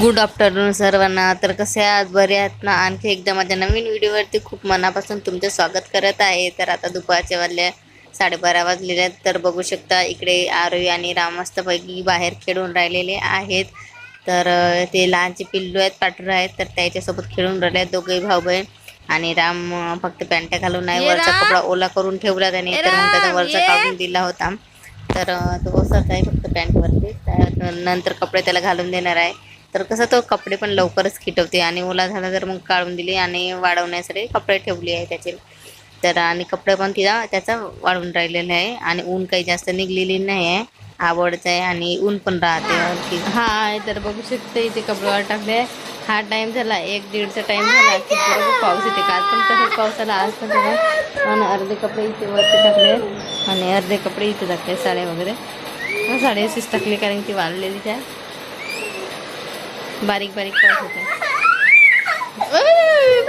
Good afternoon सर्वांना. तर कसे आहात? बरे आहात ना? आणखी एकदा माझ्या नवीन व्हिडिओवरती खूप मनापासून तुमचं स्वागत करत आहे. तर आता दुपारच्या वाजल्या साडेबारा वाजलेले आहेत. तर बघू शकता इकडे आरोही आणि राम मस्तपैकी बाहेर खेळून राहिलेले आहेत. तर ते लहानचे पिल्लू आहेत पाठरू आहेत. तर त्याच्यासोबत खेळून राहिले आहेत दोघेही भाऊ बहीण आणि राम फक्त पॅन्ट घालून नाही वरचा. कपडा ओला करून ठेवला त्याने. तर मग त्याचा वरचा. काढून दिला होता. तर तो असाच आहे फक्त पॅन्टवरती. नंतर कपडे त्याला घालून देणार आहे. तर कसं तो कपडे पण लवकरच किटवते आणि ओला झाला तर मग काढून दिली आणि वाढवण्यासाठी कपडे ठेवले आहे त्याचे. तर आणि कपडे पण तिला त्याचा वाढून राहिलेला आहे आणि ऊन काही जास्त निघलेली नाही आहे. आवडत आहे आणि ऊन पण राहते हा तर बघू शकते इथे कपडे टाकले हा टाइम झाला एक दीडचा टाईम झाला. की बरोबर पाऊस येते. काल पण तसंच पाऊस आला आज पण आणि अर्धे कपडे इथे वरती टाकले आणि अर्धे कपडे इथे टाकले साड्या वगैरे. साडी अशीच टाकली कारण ती वाढलेलीच आहे बारीक बारीक पाऊस होते.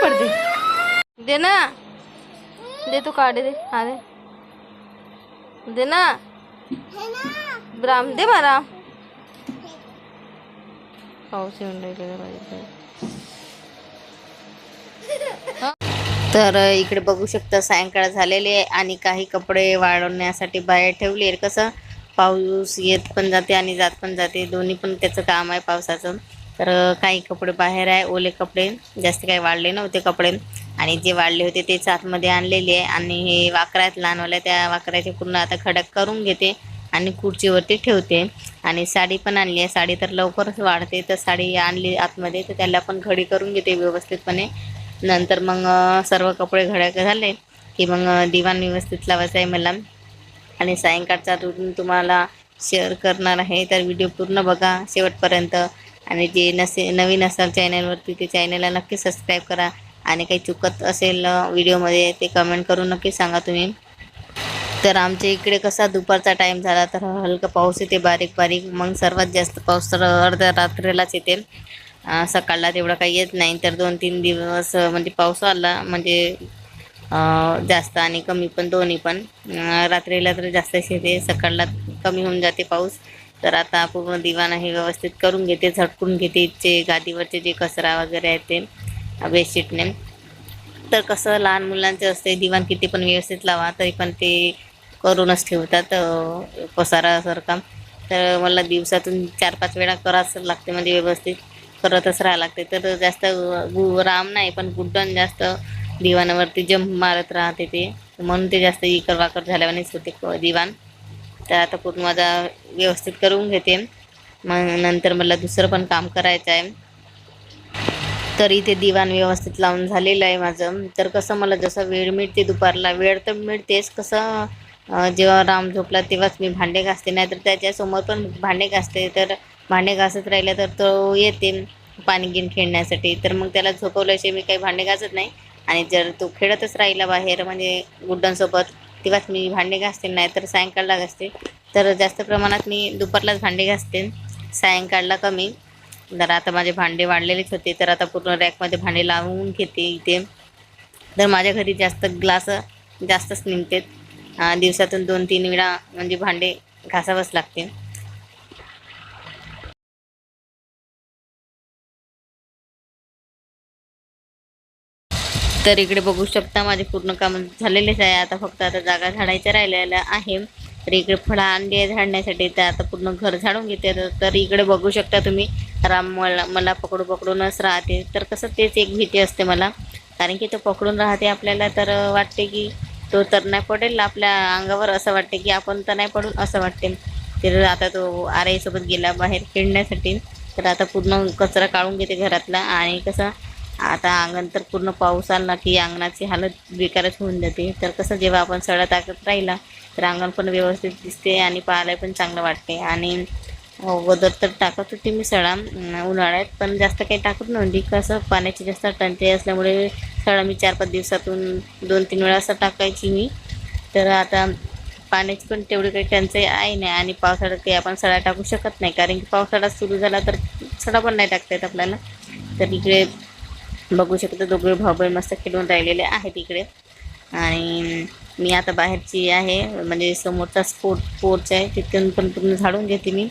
पडते दे ना. दे तू काढे दे हा दे. दे ना. राम दे मला पाऊस येऊन राहिलेला पाहिजे तर इकडे बघू शकता सायंकाळ झालेली आहे आणि काही कपडे वाढवण्यासाठी बाहेर ठेवले कसं? पाऊस येत पण जाते आणि जात पण जाते. दोन्ही पण त्याचं काम आहे पावसाचं. तर काही कपडे बाहेर आहे ओले कपडे. जास्त काही वाढले नव्हते कपडे. आणि जे वाढले होते तेच आतमध्ये आणलेले आहे. आणि हे वाकरा आहेत लहानवाल्या त्या वाकराचे पूर्ण आता खडक करून घेते आणि खुर्चीवरती ठेवते. आणि साडी पण आणली आहे. साडी तर लवकरच वाढते. तर साडी आणली आतमध्ये तर त्याला पण घडी करून घेते व्यवस्थितपणे. नंतर मग सर्व कपडे घड्या झाले की मग दिवाण व्यवस्थित लावायचं आहे मला. आणि सायंकाळचा रुटीन तुम्हाला शेअर करणार आहे. तर व्हिडिओ पूर्ण बघा. शेवटपर्यंत आणि जे नसे नवीन असाल चॅनलवरती ते चॅनलला नक्की सबस्क्राईब करा. आणि काही चुकत असेल व्हिडिओमध्ये ते कमेंट करून नक्की सांगा तुम्ही. तर आमच्या इकडे कसा दुपारचा टाईम झाला तर हलका पाऊस येते बारीक बारीक. मग सर्वात जास्त पाऊस तर अर्ध्या रात्रीलाच येते. सकाळला तेवढा काही येत नाही. तर दोन तीन दिवस म्हणजे पाऊस आला म्हणजे जास्त आणि कमी पण दोन्ही पण. रात्रीला तर जास्तच येते. सकाळला कमी होऊन जाते पाऊस. तर आता पूर्ण दिवाण हे व्यवस्थित करून घेते झटकून घेते जे गादीवरचे जे कचरा वगैरे आहे ते बेडशीटने. तर कसं लहान मुलांचे असते दिवाण किती पण व्यवस्थित लावा तरी पण ते करूनच ठेवतात पसारासारखा. तर मला दिवसातून चार पाच वेळा करावंच लागते म्हणजे व्यवस्थित करतच राहावं लागते. तर जास्त गु राम नाही पण गुड्डन जास्त दिवाणावरती जंप मारत राहते ते. म्हणून ते जास्त इकर वाकर झाल्यावानेच होते क- दिवाण. तर आता पूर्ण माझा व्यवस्थित करून घेते. मग नंतर मला दुसरं पण काम करायचं आहे. तर इथे दिवाण व्यवस्थित लावून झालेलं आहे माझं. तर कसं मला जसं वेळ मिळते दुपारला वेळ तर मिळतेच. कसं जेव्हा राम झोपला तेव्हाच मी भांडे घासते नाही तर त्याच्यासमोर पण भांडे घासते. तर भांडे घासत राहिले तर तो येते पाणी घेऊन खेळण्यासाठी. तर मग त्याला झोपवल्याशिवाय मी काही भांडे घासत नाही. आणि जर तो खेळतच राहिला बाहेर म्हणजे गुड्डांसोबत तेव्हाच मी भांडे घासते नाही तर सायंकाळला घासते तर जास्त प्रमाणात मी दुपारलाच भांडे घासते सायंकाळला कमी. जर आता माझे भांडे वाढलेलेच होते तर आता पूर्ण रॅकमध्ये भांडे लावून घेते इथे. तर माझ्या घरी जास्त ग्लास जास्तच निघते दिवसातून दोन तीन वेळा म्हणजे भांडे घासावंच लागते. तर इकडे बघू शकता माझे पूर्ण काम झालेलेच आहे. आता फक्त आता जागा झाडायच्या राहिलेल्या आहे. तर इकडे फळं आणली आहे झाडण्यासाठी. तर आता पूर्ण घर झाडून घेते. तर- तर इकडे बघू शकता तुम्ही. राम मला मला पकडू पकडूनच राहते. तर कसं तेच एक भीती असते मला. कारण की तो पकडून राहते आपल्याला तर वाटते की तो तर नाही पडेल आपल्या अंगावर असं वाटते की आपण तर नाही पडून असं वाटते. तर आता तो आराईसोबत गेला बाहेर खेळण्यासाठी. तर आता पूर्ण कचरा काढून घेते घरातला. आणि कसं आता अंगण तर पूर्ण पाऊस आला की अंगणाची हालत बेकारच होऊन जाते. तर कसं जेव्हा आपण सडा टाकत राहिला तर अंगण पण व्यवस्थित दिसते आणि पाहायला पण चांगलं वाटते. आणि अगोदर तर टाकत होती मी सडा उन्हाळ्यात पण जास्त काही टाकत नव्हती. कसं पाण्याची जास्त टंचाई असल्यामुळे सडा मी चार पाच दिवसातून दोन तीन वेळा असं टाकायची मी. तर आता पाण्याची पण तेवढी काही टंचाई आहे नाही आणि पावसाळ्यात काही आपण सडा टाकू शकत नाही. कारण की पावसाळा सुरू झाला तर सडा पण नाही टाकता येत आपल्याला. तर इकडे बघू शकतो दोघे भाऊ बहीण मस्त खेळून राहिलेले आहेत इकडे. आणि मी आता बाहेरची आहे म्हणजे समोरचा स्पोर्ट पोर्च आहे तिथून पण पूर्ण झाडून घेते मी.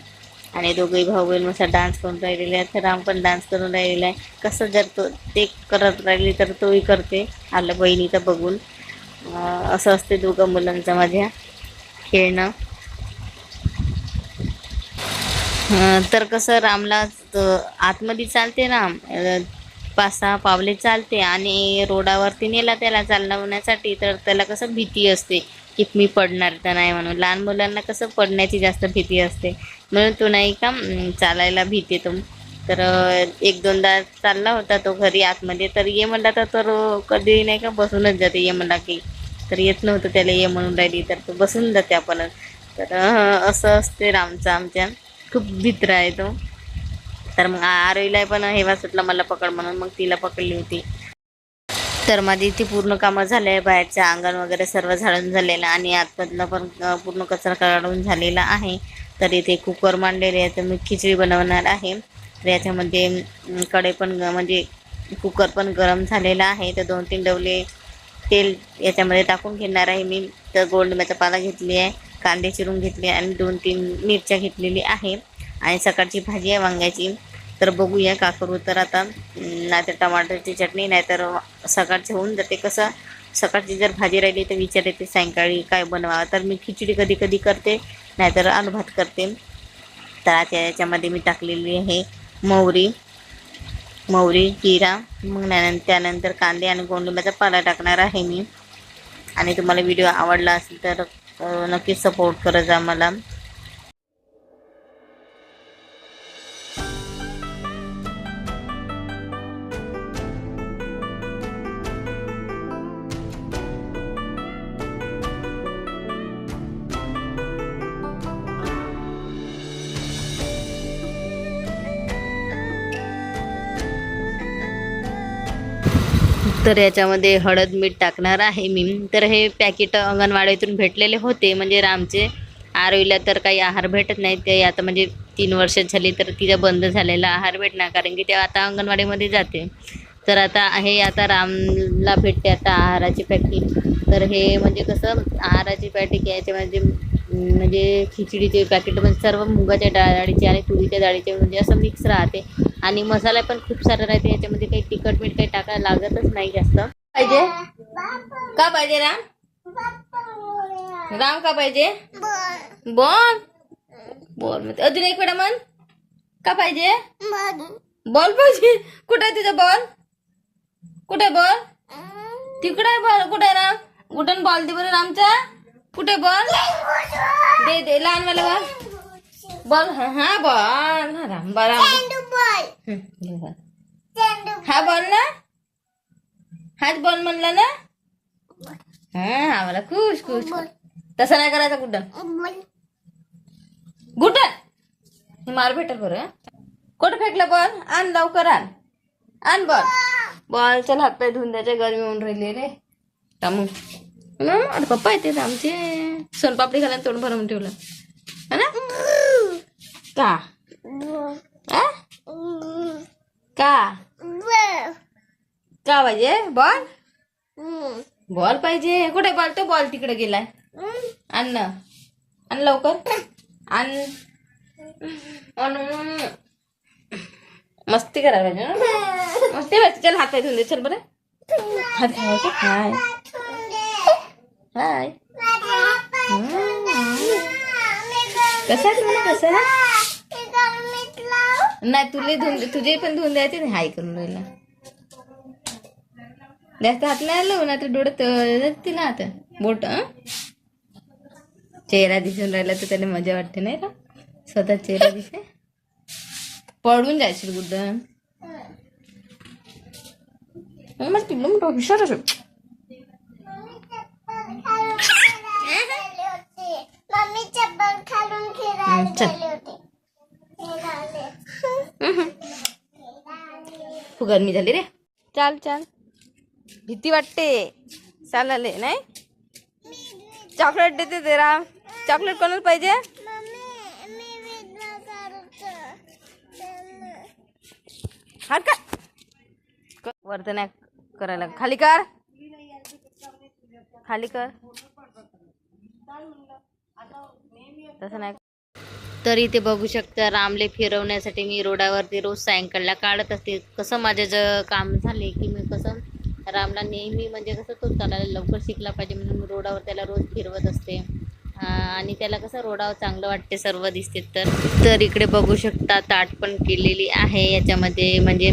आणि दोघेही भाऊ बहीण मस्त डान्स करून राहिलेले आहेत राम पण डान्स करून राहिलेला आहे. कसं जर तो ते करत राहिली तर तोही करते आलं बहिणीचं बघून. असं असते दोघं मुलांचं माझ्या खेळणं. तर कसं रामला आतमध्ये चालते राम. पाच सहा पावले चालते आणि रोडावरती नेला त्याला चालवण्यासाठी तर त्याला कसं भीती असते की मी पडणार तर नाही म्हणून. लहान मुलांना कसं पडण्याची जास्त भीती असते. म्हणून तो नाही का चालायला भीती तो तर एक दोनदा चालला होता तो घरी आतमध्ये तर ये म्हणला तर तर कधी नाही का बसूनच जाते. ये म्हणला की तर येत नव्हतं त्याला ये म्हणून राहिली तर तो बसून जाते आपण तर असं असते रामचा आमच्या. खूप भित्र आहे तो. तर मग आरोईला पण हेवा सुटला मला पकड म्हणून मग तिला पकडली होती. तर माझी इथे पूर्ण कामं झाले आहे बाहेरचं अंगण वगैरे सर्व झाडून झालेलं आणि आतमधलं पण पूर्ण कचरा काढून झालेला आहे. तर इथे कुकर मांडलेले आहे तर मी खिचडी बनवणार आहे. तर याच्यामध्ये कडे कढई पण म्हणजे कुकर पण गरम झालेला आहे. तर दोन तीन डवले तेल याच्यामध्ये टाकून घेणार आहे मी. तर गोलडब्याचा पाला घेतली आहे कांदे चिरून घेतले आणि दोन तीन मिरच्या घेतलेली आहे. आणि सकाळची भाजी आहे वांग्याची. तर बघूया का करू. तर आता नाहीतर टमाटरची चटणी नाहीतर सकाळची होऊन जाते कसं. सकाळची जर भाजी राहिली तर विचार येते सायंकाळी काय बनवावं तर मी खिचडी कधी कधी करते नाहीतर आलू भात करते. तर आता याच्यामध्ये मी टाकलेली आहे मोहरी. मोहरी जिरा मग त्यानंतर कांदे आणि गोंडिंबाचा पाला टाकणार आहे मी. आणि तुम्हाला व्हिडिओ आवडला असेल तर नक्कीच सपोर्ट करत जा मला. तर याच्यामध्ये हळद मीठ टाकणार आहे मी. तर हे पॅकेट अंगणवाडीतून भेटलेले होते. म्हणजे रामचे आरवीला तर काही आहार भेटत नाही. ते आता म्हणजे तीन वर्ष झाली तर तिचा बंद झालेला आहार भेटणार. कारण की ते आता अंगणवाडीमध्ये जाते. तर आता हे आता रामला भेटते आता आहाराची पॅकेट. तर हे म्हणजे कसं आहाराची पॅकेट याच्यामध्ये म्हणजे म्हणजे खिचडीचे पॅकेट म्हणजे सर्व मुगाच्या डाळीचे आणि तुरीच्या डाळीचे म्हणजे असं मिक्स राहते. आणि मसाला पण खूप सारा राहते याच्यामध्ये काही तिखट मीठ काही टाकायला लागतच नाही जास्त. पाहिजे? का पाहिजे राम? राम का पाहिजे? बोल. बोल अजून एक वेळा म्हण. का पाहिजे? बॉल पाहिजे. कुठे आहे तुझा बॉल कुठे बॉल तिकडे बॉल कुठे राम? कुठून बॉल दे बरं रामचा. कुठे बॉल दे दे लहान मला बॉल बॉल हा हा बॉल हा राम हं, बॉल. हा बॉल ना हाच बॉल म्हणला ना हा आम्हाला खुश खुश तसं नाही करायचं कुठं हे मार भेटेल बरं हं? कुठं फेकलं बॉल आण लवकर आण आण बॉल बॉल चल हात पाय धुवून द्यायचे गरमी होऊन राहिली रे हं, अरे पप्पा येते आमचे सोनपापडी घालायला तोंड भरून ठेवलं है का आ? का का पाहिजे? बॉल बॉल पाहिजे. कुठे बॉल तो बॉल तिकडे गेलाय. आण ना आण लवकर आण. मस्ती करायला पाहिजे ना? मस्ती पाहिजे चल हात पाय धुवून दे. चल बरं. हात दे. हाय. हाय. कसं आहे तुम्हाला कसं आहे? नाही तुले धुवून तुझे पण धुवून द्यायचे नाही हाय करून राहिला. जास्त हात नाही आलं ना तर डोळ्यात जाते ना आता. बोट चेहरा दिसून राहिला तर त्याला मजा वाटते नाही का? स्वतः चेहरा दिसे. पडून जायशील गुड्डन. मग तिकडून हुशार असं. मम्मी चप्पल खालून खेळायला हं, चल. गेले होते खेळायला. खूप गरमी झाली रे. चाल चाल. भीती वाटते. चालले नाही? चॉकलेट देते ते राम चॉकलेट कोणाला पाहिजे? मम्मी का? वरत करायला. खाली कर. खाली कर. तसं नाही. तर इथे बघू शकता. रामले फिरवण्यासाठी मी रोडावरती रोज सायंकाळला काढत असते. कसं माझं ज काम झाले की मी कसं रामला नेहमी म्हणजे कसं तो चालायला लवकर शिकला पाहिजे म्हणून मी रोडावर त्याला रोज फिरवत असते. आणि त्याला कसं रोडावर चांगलं वाटते सर्व दिसते. तर तर इकडे बघू शकता ताट पण केलेली आहे. याच्यामध्ये म्हणजे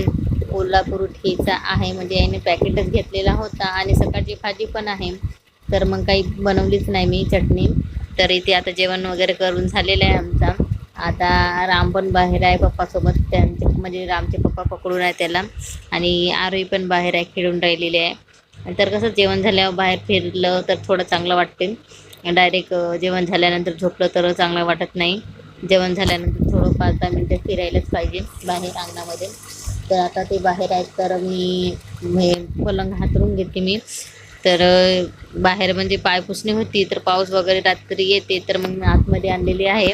कोल्हापूर ठेचा आहे. म्हणजे याने पॅकेटच घेतलेला होता. आणि सकाळची भाजी पण आहे. तर मग काही बनवलीच नाही मी. चटणी. तर इथे आता जेवण वगैरे करून झालेलं आहे आमचा. आता राम पण बाहेर आहे पप्पासोबत. त्यांचे म्हणजे रामचे पप्पा पकडून आहे त्याला. आणि आरोही पण बाहेर आहे खेळून राहिलेली आहे. तर कसं जेवण झाल्यावर बाहेर फिरलं तर थोडं चांगलं वाटते. डायरेक्ट जेवण झाल्यानंतर झोपलं तर चांगलं वाटत नाही. जेवण झाल्यानंतर थोडं पाच दहा मिनटं फिरायलाच पाहिजे बाहेर अंगणामध्ये. तर आता ते बाहेर आहेत तर मी हे पलंग हातरून घेते मी. तर बाहेर म्हणजे पायपुसणी होती तर पाऊस वगैरे रात्री येते तर मग मी आतमध्ये आणलेली आहे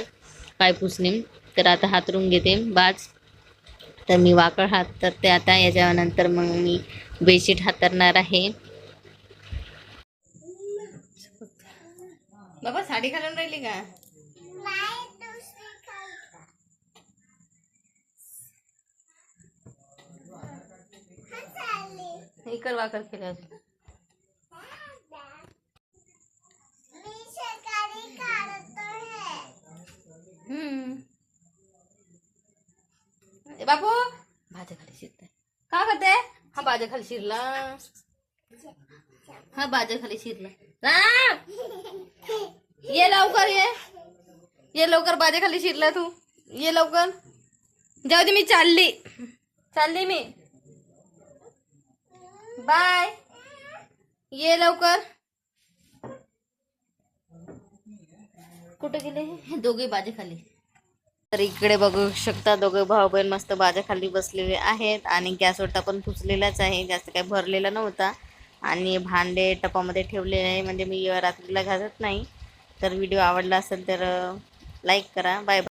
पायपुसणी तर आता हातरून घेते बाज. तर मी वाकळ हात तर ते आता याच्यानंतर मग मी बेडशीट हातरणार आहे. बाबा साडी घालून राहिली का? नाही वाकड केलं मी सकाळी काढतो हे हम्म. बापू भाज्या खाली शिरताय. का करते हा भाज्या खाली शिरला. हा भाज्या खाली शिरला. राम ये लवकर ये. ये लवकर भाज्या खाली शिरला तू. ये लवकर. जाऊ दे मी चालली. चालली मी. बाय. ये लवकर. कुठे गेले हे? दोघे बाजे खाली तर इकडे बघू शकता दोघे भाऊ बहीण मस्त बाजा खाली बसलेले आहेत आणि गॅस ओटा पण पुसलेलाच आहे. जास्त काही भरलेला नव्हता. आणि भांडे टपामध्ये ठेवलेले आहे. म्हणजे मी रात्रीला घालत नाही. तर व्हिडिओ आवडला असेल तर लाईक करा. बाय